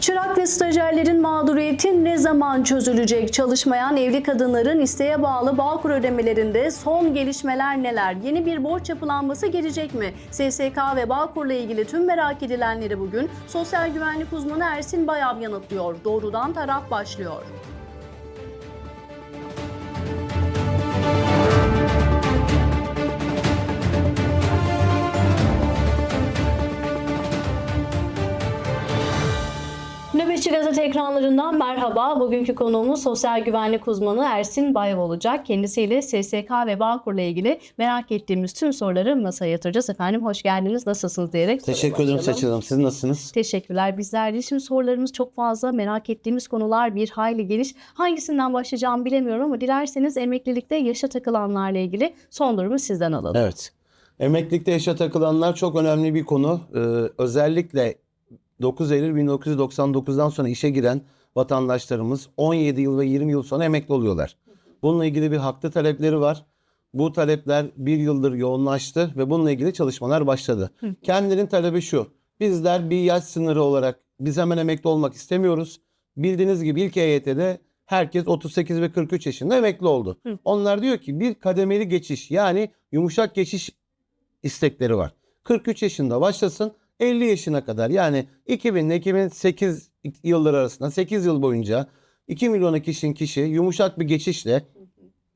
Çırak ve stajyerlerin mağduriyeti ne zaman çözülecek? Çalışmayan evli kadınların isteğe bağlı Bağkur ödemelerinde son gelişmeler neler? Yeni bir borç yapılanması gelecek mi? SSK ve Bağkur'la ilgili tüm merak edilenleri bugün sosyal güvenlik uzmanı Ersin Bayav yanıtlıyor. Doğrudan taraf başlıyor. Nöbetçi Gazete ekranlarından merhaba. Bugünkü konuğumuz sosyal güvenlik uzmanı Ersin Bayav olacak. Kendisiyle SSK ve Bağkur'la ilgili merak ettiğimiz tüm soruları masaya yatıracağız. Efendim hoş geldiniz, nasılsınız diyerek. Teşekkür ederim Seçil Hanım. Siz nasılsınız? Teşekkürler. Bizler de şimdi sorularımız çok fazla. Merak ettiğimiz konular bir hayli geniş. Hangisinden başlayacağımı bilemiyorum ama dilerseniz emeklilikte yaşa takılanlarla ilgili son durumu sizden alalım. Evet. Emeklilikte yaşa takılanlar çok önemli bir konu. Ee, özellikle 9 Eylül 1999'dan sonra işe giren vatandaşlarımız 17 yıl ve 20 yıl sonra emekli oluyorlar. Bununla ilgili bir haklı talepleri var. Bu talepler bir yıldır yoğunlaştı ve bununla ilgili çalışmalar başladı. Kendilerinin talebi şu. Bizler bir yaş sınırı olarak biz hemen emekli olmak istemiyoruz. Bildiğiniz gibi ilk EYT'de herkes 38 ve 43 yaşında emekli oldu. Onlar diyor ki bir kademeli geçiş yani yumuşak geçiş istekleri var. 43 yaşında başlasın 50 yaşına kadar yani 2000 ile 2008 yılları arasında 8 yıl boyunca 2 milyona kişinin kişi yumuşak bir geçişle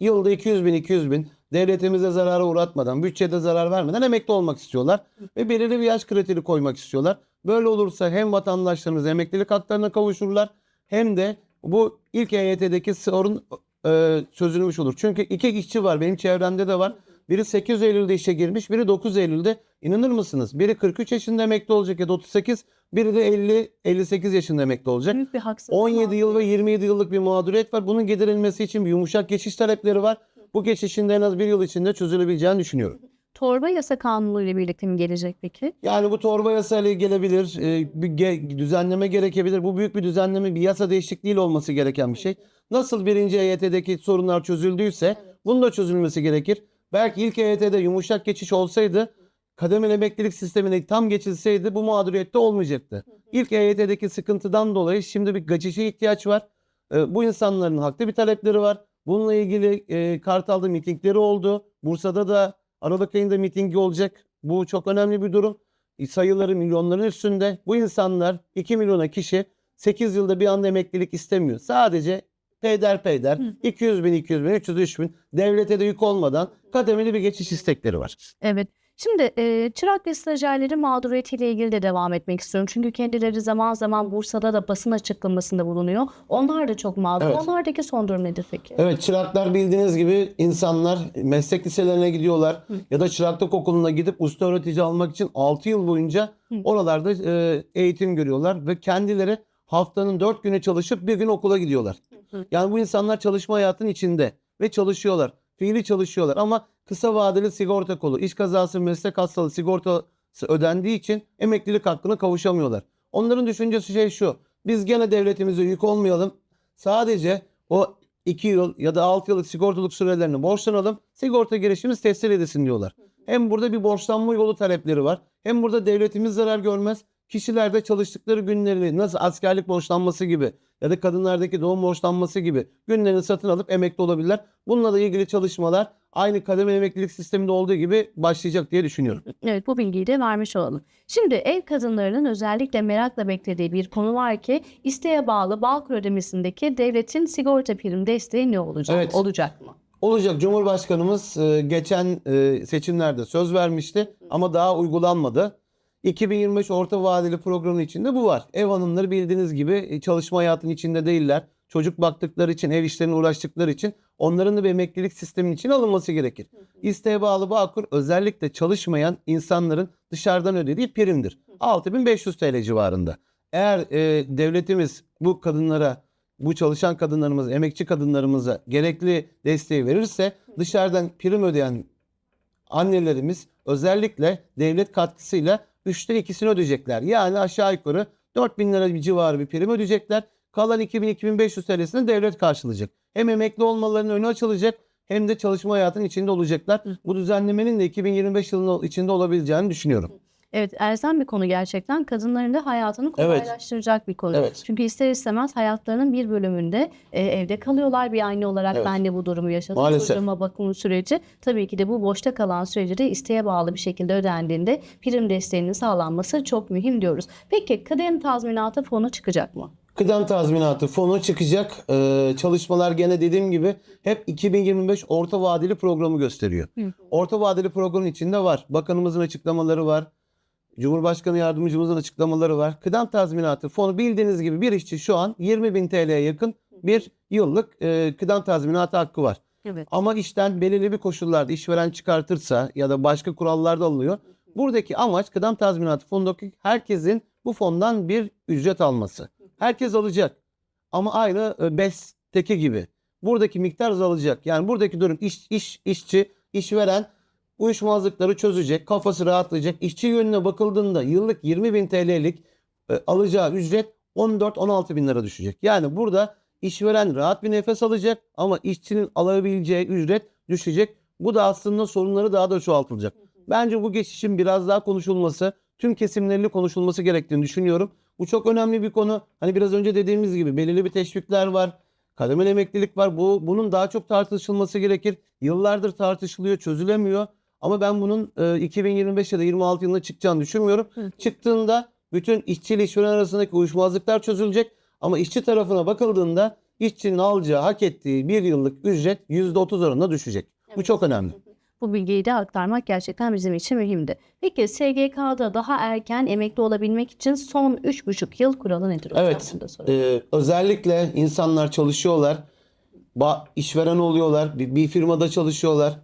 yılda 200 bin 200 bin devletimize zarara uğratmadan bütçede zarar vermeden emekli olmak istiyorlar ve belirli bir yaş kriteri koymak istiyorlar. Böyle olursa hem vatandaşlarımız emeklilik haklarına kavuşurlar hem de bu ilk EYT'deki sorun e, çözülmüş olur. Çünkü iki işçi var benim çevremde de var. Biri 8 Eylül'de işe girmiş, biri 9 Eylül'de. İnanır mısınız? Biri 43 yaşında emekli olacak ya da 38, biri de 50 58 yaşında emekli olacak. Büyük bir haksızlık. 17 yıl ve 27 yıllık bir mağduriyet var. Bunun giderilmesi için bir yumuşak geçiş talepleri var. Bu geçişin de en az bir yıl içinde çözülebileceğini düşünüyorum. Torba yasa kanunu ile birlikte mi gelecek peki? Yani bu torba yasayla gelebilir, e, bir ge- düzenleme gerekebilir. Bu büyük bir düzenleme, bir yasa değişikliğiyle olması gereken bir şey. Nasıl birinci EYT'deki sorunlar çözüldüyse bunun da çözülmesi gerekir. Belki ilk EYT'de yumuşak geçiş olsaydı, kademeli emeklilik sistemine tam geçilseydi bu mağduriyette olmayacaktı. İlk EYT'deki sıkıntıdan dolayı şimdi bir geçişe ihtiyaç var. E, bu insanların haklı bir talepleri var. Bununla ilgili e, Kartal'da mitingleri oldu. Bursa'da da Aralık ayında mitingi olacak. Bu çok önemli bir durum. E, Sayıları milyonların üstünde. Bu insanlar 2 milyona kişi 8 yılda bir anda emeklilik istemiyor. Sadece peyderpeyder 200 bin, 200 bin, 300, 3 bin devlete de yük olmadan kademeli bir geçiş istekleri var. Evet. Şimdi e, çırak ve stajyerlerin mağduriyetiyle ilgili de devam etmek istiyorum. Çünkü kendileri zaman zaman Bursa'da da basın açıklamasında bulunuyor. Onlar da çok mağdur. Evet. Onlardaki son durum nedir peki? Evet çıraklar bildiğiniz gibi insanlar meslek liselerine gidiyorlar ya da çıraklık okuluna gidip usta öğretici almak için 6 yıl boyunca oralarda e, eğitim görüyorlar ve kendileri haftanın 4 günü çalışıp bir gün okula gidiyorlar. Yani bu insanlar çalışma hayatının içinde ve çalışıyorlar. Fiili çalışıyorlar ama kısa vadeli sigorta kolu, iş kazası, meslek hastalığı sigortası ödendiği için emeklilik hakkına kavuşamıyorlar. Onların düşüncesi şey şu. Biz gene devletimize yük olmayalım. Sadece o 2 yıl ya da 6 yıllık sigortalık sürelerini borçlanalım. Sigorta girişimiz tescil edilsin diyorlar. Hem burada bir borçlanma yolu talepleri var. Hem burada devletimiz zarar görmez. Kişiler de çalıştıkları günlerini nasıl askerlik borçlanması gibi ya da kadınlardaki doğum borçlanması gibi günlerini satın alıp emekli olabilirler. Bununla da ilgili çalışmalar aynı kademe emeklilik sisteminde olduğu gibi başlayacak diye düşünüyorum. Evet bu bilgiyi de vermiş olalım. Şimdi ev kadınlarının özellikle merakla beklediği bir konu var ki isteğe bağlı Bağkur ödemesindeki devletin sigorta prim desteği ne olacak? Evet. Olacak mı? Olacak Cumhurbaşkanımız e, geçen e, seçimlerde söz vermişti ama daha uygulanmadı. 2025 orta vadeli programın içinde bu var. Ev hanımları bildiğiniz gibi e, çalışma hayatının içinde değiller. Çocuk baktıkları için, ev işlerine uğraştıkları için onların da bir emeklilik sistemin içine alınması gerekir. İsteğe bağlı Bağkur özellikle çalışmayan insanların dışarıdan ödediği primdir. 6500 TL civarında. Eğer e, devletimiz bu kadınlara bu çalışan kadınlarımız, emekçi kadınlarımıza gerekli desteği verirse dışarıdan prim ödeyen annelerimiz özellikle devlet katkısıyla üçte ikisini ödeyecekler. Yani aşağı yukarı 4000 lira bir civarı bir prim ödeyecekler. Kalan 2000-2500 TL'sini devlet karşılayacak. Hem emekli olmalarının önü açılacak hem de çalışma hayatının içinde olacaklar. Bu düzenlemenin de 2025 yılının içinde olabileceğini düşünüyorum. Evet elzem bir konu gerçekten. Kadınların da hayatını Evet. kolaylaştıracak bir konu. Evet. Çünkü ister istemez hayatlarının bir bölümünde e, evde kalıyorlar. Bir anne olarak Evet. ben de bu durumu yaşadım. Maalesef. Çocuğuma bakım süreci. Tabii ki de bu boşta kalan süreci de isteğe bağlı bir şekilde ödendiğinde prim desteğinin sağlanması çok mühim diyoruz. Peki kıdem tazminatı fonu çıkacak mı? Kıdem tazminatı fonu çıkacak. Ee, çalışmalar gene dediğim gibi hep 2025 orta vadeli programı gösteriyor. Orta vadeli programın içinde var. Bakanımızın açıklamaları var. Cumhurbaşkanı yardımcımızın açıklamaları var. Kıdem tazminatı fonu bildiğiniz gibi bir işçi şu an 20 bin TL'ye yakın bir yıllık e, kıdem tazminatı hakkı var. Evet. Ama işten belirli bir koşullarda işveren çıkartırsa ya da başka kurallarda alınıyor. Buradaki amaç kıdem tazminatı fonundaki herkesin bu fondan bir ücret alması. Herkes alacak. Ama aynı e, BES'teki gibi. Buradaki miktar azalacak. Yani buradaki durum iş, iş işçi, işveren uyuşmazlıkları çözecek, kafası rahatlayacak. İşçi yönüne bakıldığında yıllık 20 bin TL'lik e, alacağı ücret 14-16 bin lira düşecek. Yani burada işveren rahat bir nefes alacak ama işçinin alabileceği ücret düşecek. Bu da aslında sorunları daha da çoğaltılacak. Bence bu geçişin biraz daha konuşulması, tüm kesimlerle konuşulması gerektiğini düşünüyorum. Bu çok önemli bir konu. Hani biraz önce dediğimiz gibi belirli bir teşvikler var. Kademeli emeklilik var. Bu bunun daha çok tartışılması gerekir. Yıllardır tartışılıyor, çözülemiyor. Ama ben bunun e, 2025 ya da 26 yılında çıkacağını düşünmüyorum. Çıktığında bütün işçi ile işveren arasındaki uyuşmazlıklar çözülecek. Ama işçi tarafına bakıldığında işçinin alacağı, hak ettiği bir yıllık ücret %30 oranında düşecek. Bu çok önemli. Bu bilgiyi de aktarmak gerçekten bizim için mühimdi. Peki SGK'da daha erken emekli olabilmek için son 3,5 yıl kuralı nedir? hocam? Evet. Ee, özellikle insanlar çalışıyorlar. Ba- işveren oluyorlar. Bir, bir firmada çalışıyorlar.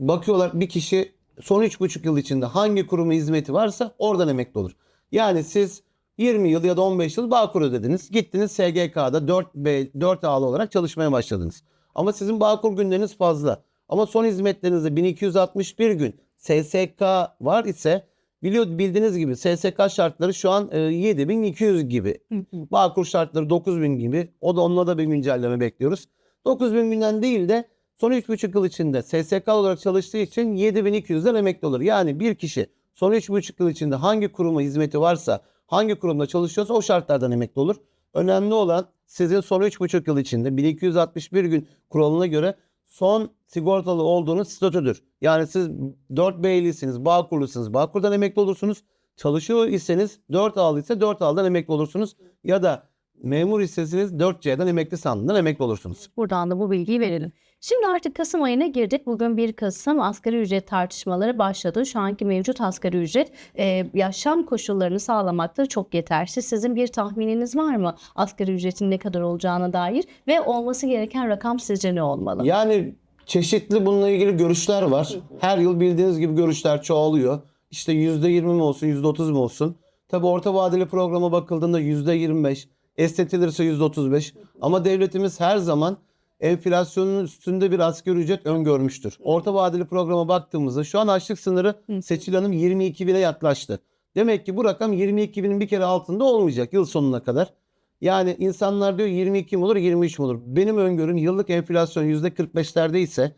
Bakıyorlar bir kişi son 3,5 yıl içinde hangi kurumu hizmeti varsa oradan emekli olur. Yani siz 20 yıl ya da 15 yıl Bağkur ödediniz. Gittiniz SGK'da 4B, 4A'lı olarak çalışmaya başladınız. Ama sizin Bağkur günleriniz fazla. Ama son hizmetlerinizde 1261 gün SSK var ise biliyor bildiğiniz gibi SSK şartları şu an e, 7200 gibi. Bağkur şartları 9000 gibi. O da onunla da bir güncelleme bekliyoruz. 9000 günden değil de son 3,5 yıl içinde SSK olarak çalıştığı için 7200'den emekli olur. Yani bir kişi son 3,5 yıl içinde hangi kuruma hizmeti varsa, hangi kurumda çalışıyorsa o şartlardan emekli olur. Önemli olan sizin son 3,5 yıl içinde 1261 gün kuralına göre son sigortalı olduğunuz statüdür. Yani siz 4B'lisiniz, Bağkurlusunuz, Bağkur'dan emekli olursunuz. Çalışıyor iseniz 4 A'lı ise 4 A'dan emekli olursunuz. Ya da memur iseniz 4C'den emekli sandığından emekli olursunuz. Buradan da bu bilgiyi verelim. Şimdi artık Kasım ayına girdik. Bugün 1 Kasım asgari ücret tartışmaları başladı. Şu anki mevcut asgari ücret e, yaşam koşullarını sağlamakta çok yetersiz. Sizin bir tahmininiz var mı? Asgari ücretin ne kadar olacağına dair ve olması gereken rakam sizce ne olmalı? Yani çeşitli bununla ilgili görüşler var. Her yıl bildiğiniz gibi görüşler çoğalıyor. İşte %20 mi olsun, %30 mu olsun? Tabi orta vadeli programa bakıldığında %25, estetilirse %35. Ama devletimiz her zaman enflasyonun üstünde bir asgari ücret öngörmüştür. Orta vadeli programa baktığımızda şu an açlık sınırı Seçil Hanım 22 bine yaklaştı. Demek ki bu rakam 22 binin bir kere altında olmayacak yıl sonuna kadar. Yani insanlar diyor 22 mi olur 23 mi olur? Benim öngörüm yıllık enflasyon %45'lerde ise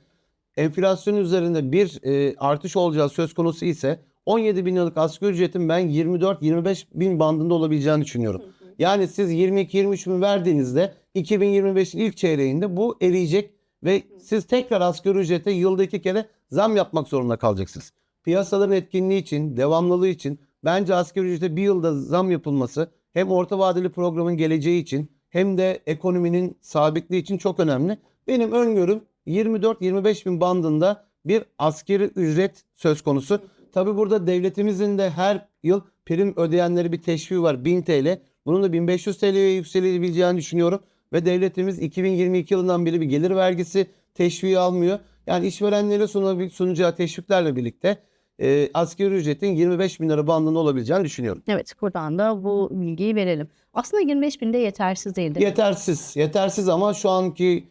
enflasyonun üzerinde bir e, artış olacağı söz konusu ise 17 bin liralık asgari ücretin ben 24-25 bin bandında olabileceğini düşünüyorum. Yani siz 22-23 bin verdiğinizde 2025'in ilk çeyreğinde bu eriyecek ve siz tekrar asgari ücrete yılda iki kere zam yapmak zorunda kalacaksınız. Piyasaların etkinliği için, devamlılığı için bence asgari ücrete bir yılda zam yapılması hem orta vadeli programın geleceği için hem de ekonominin sabitliği için çok önemli. Benim öngörüm 24-25 bin bandında bir askeri ücret söz konusu. Tabi burada devletimizin de her yıl prim ödeyenleri bir teşviği var 1000 TL. Bunun da 1500 TL'ye yükselebileceğini düşünüyorum. Ve devletimiz 2022 yılından beri bir gelir vergisi teşviği almıyor. Yani işverenlere sunacağı teşviklerle birlikte e, asgari ücretin 25 bin lira bandında olabileceğini düşünüyorum. Evet buradan da bu bilgiyi verelim. Aslında 25 bin de yetersiz değil değil mi? Yetersiz. Yetersiz ama şu anki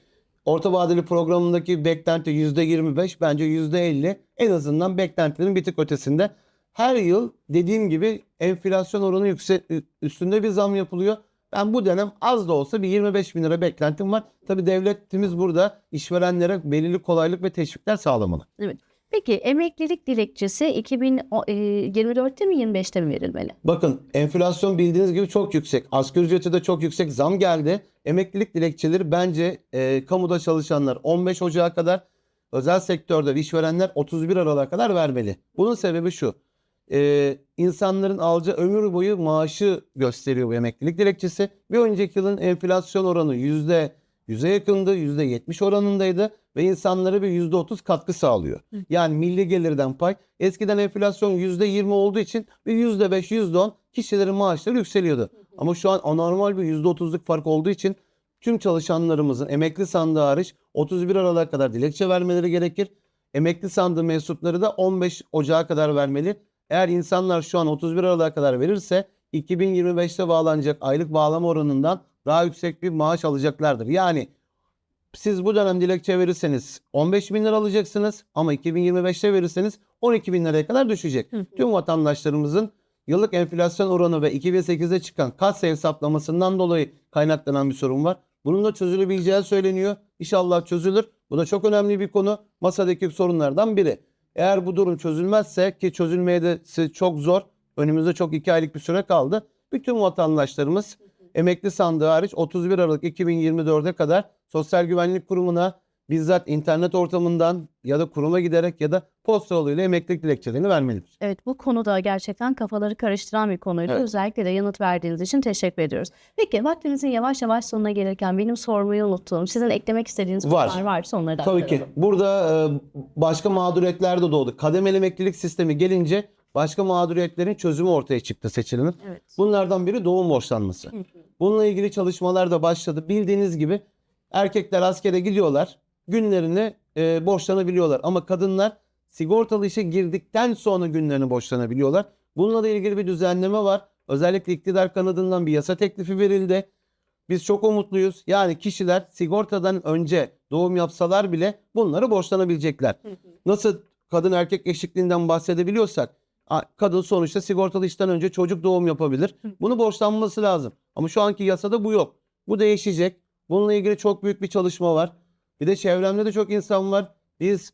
orta vadeli programındaki beklenti %25 bence %50 en azından beklentilerin bir tık ötesinde. Her yıl dediğim gibi enflasyon oranı yüksek üstünde bir zam yapılıyor. Ben bu dönem az da olsa bir 25 bin lira beklentim var. Tabi devletimiz burada işverenlere belirli kolaylık ve teşvikler sağlamalı. Evet. Peki emeklilik dilekçesi 2024'te mi 25'te mi verilmeli? Bakın enflasyon bildiğiniz gibi çok yüksek. Asgari ücrete de çok yüksek zam geldi. Emeklilik dilekçeleri bence e, kamuda çalışanlar 15 Ocağı kadar, özel sektörde işverenler 31 Aralık'a kadar vermeli. Bunun sebebi şu. E, insanların alacağı ömür boyu maaşı gösteriyor bu emeklilik dilekçesi. Bir önceki yılın enflasyon oranı yüzde yüze yakındı, yüzde yetmiş oranındaydı ve insanlara bir yüzde otuz katkı sağlıyor. Yani milli gelirden pay. Eskiden enflasyon yüzde yirmi olduğu için bir yüzde beş, yüzde on kişilerin maaşları yükseliyordu. Ama şu an anormal bir yüzde otuzluk fark olduğu için tüm çalışanlarımızın emekli sandığı hariç 31 Aralık'a kadar dilekçe vermeleri gerekir. Emekli sandığı mensupları da 15 Ocağı kadar vermeli. Eğer insanlar şu an 31 Aralık'a kadar verirse 2025'te bağlanacak aylık bağlama oranından daha yüksek bir maaş alacaklardır. Yani siz bu dönem dilekçe verirseniz 15 bin lira alacaksınız ama 2025'te verirseniz 12 bin liraya kadar düşecek. Tüm vatandaşlarımızın yıllık enflasyon oranı ve 2008'de çıkan kat hesaplamasından dolayı kaynaklanan bir sorun var. Bunun da çözülebileceği söyleniyor. İnşallah çözülür. Bu da çok önemli bir konu. Masadaki sorunlardan biri. Eğer bu durum çözülmezse ki çözülmeye de çok zor. Önümüzde çok iki aylık bir süre kaldı. Bütün vatandaşlarımız emekli sandığı hariç 31 Aralık 2024'e kadar Sosyal Güvenlik Kurumu'na bizzat internet ortamından ya da kuruma giderek ya da posta yoluyla emeklilik dilekçelerini vermelidir. Evet bu konuda gerçekten kafaları karıştıran bir konuydu. Evet. Özellikle de yanıt verdiğiniz için teşekkür ediyoruz. Peki vaktimizin yavaş yavaş sonuna gelirken benim sormayı unuttuğum, sizin eklemek istediğiniz Var. konular varsa onları da Tabii ki. aktaralım. Burada e, başka mağduriyetler de doğdu. Kademeli emeklilik sistemi gelince başka mağduriyetlerin çözümü ortaya çıktı seçilimin. Evet. Bunlardan biri doğum borçlanması. Bununla ilgili çalışmalar da başladı. Bildiğiniz gibi erkekler askere gidiyorlar. Günlerini e, borçlanabiliyorlar. Ama kadınlar sigortalı işe girdikten sonra günlerini borçlanabiliyorlar. Bununla da ilgili bir düzenleme var. Özellikle iktidar kanadından bir yasa teklifi verildi. Biz çok umutluyuz. Yani kişiler sigortadan önce doğum yapsalar bile bunları borçlanabilecekler. Nasıl kadın erkek eşitliğinden bahsedebiliyorsak kadın sonuçta sigortalı işten önce çocuk doğum yapabilir. Bunu borçlanması lazım. Ama şu anki yasada bu yok. Bu değişecek. Bununla ilgili çok büyük bir çalışma var. Bir de çevremde de çok insan var. Biz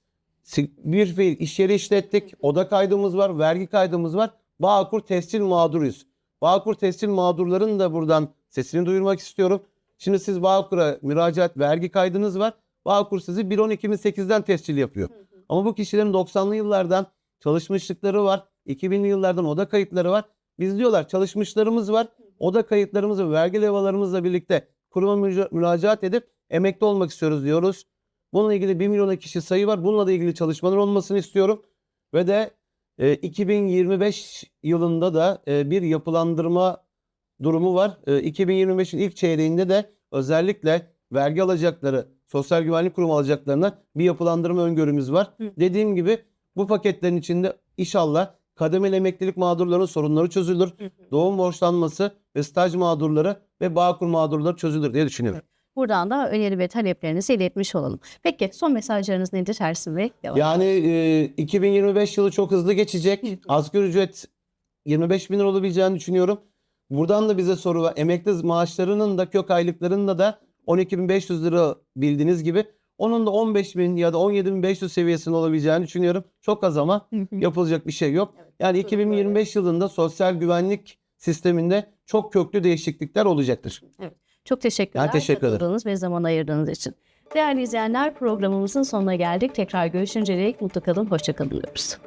bir fiil iş yeri işlettik. Oda kaydımız var, vergi kaydımız var. Bağkur tescil mağduruyuz. Bağkur tescil mağdurların da buradan sesini duyurmak istiyorum. Şimdi siz Bağkur'a müracaat vergi kaydınız var. Bağkur sizi 1.12.2008'den tescil yapıyor. Ama bu kişilerin 90'lı yıllardan çalışmışlıkları var. 2000'li yıllardan oda kayıtları var. Biz diyorlar çalışmışlarımız var. Oda kayıtlarımızı vergi levalarımızla birlikte kuruma müracaat edip emekli olmak istiyoruz diyoruz. Bununla ilgili 1 milyona kişi sayı var. Bununla da ilgili çalışmalar olmasını istiyorum. Ve de e, 2025 yılında da e, bir yapılandırma durumu var. E, 2025'in ilk çeyreğinde de özellikle vergi alacakları, Sosyal Güvenlik Kurumu alacaklarına bir yapılandırma öngörümüz var. Hı. Dediğim gibi bu paketlerin içinde inşallah kademeli emeklilik mağdurlarının sorunları çözülür. Doğum borçlanması ve staj mağdurları ve Bağkur mağdurları çözülür diye düşünüyorum. Buradan da öneri ve taleplerinizi iletmiş olalım. Peki son mesajlarınız nedir Ersin Bey? Devam. Yani e, 2025 yılı çok hızlı geçecek. Asgari ücret 25 bin lira olabileceğini düşünüyorum. Buradan da bize soru var. Emekli maaşlarının da kök aylıklarında da 12.500 lira bildiğiniz gibi. Onun da 15 bin ya da 17.500 seviyesinde olabileceğini düşünüyorum. Çok az ama yapılacak bir şey yok. Yani 2025 yılında sosyal güvenlik sisteminde çok köklü değişiklikler olacaktır. Çok teşekkürler. Ben teşekkür ederim. ve zaman ayırdığınız için. Değerli izleyenler programımızın sonuna geldik. Tekrar görüşünceye dek mutlu kalın, hoşça kalın diyoruz.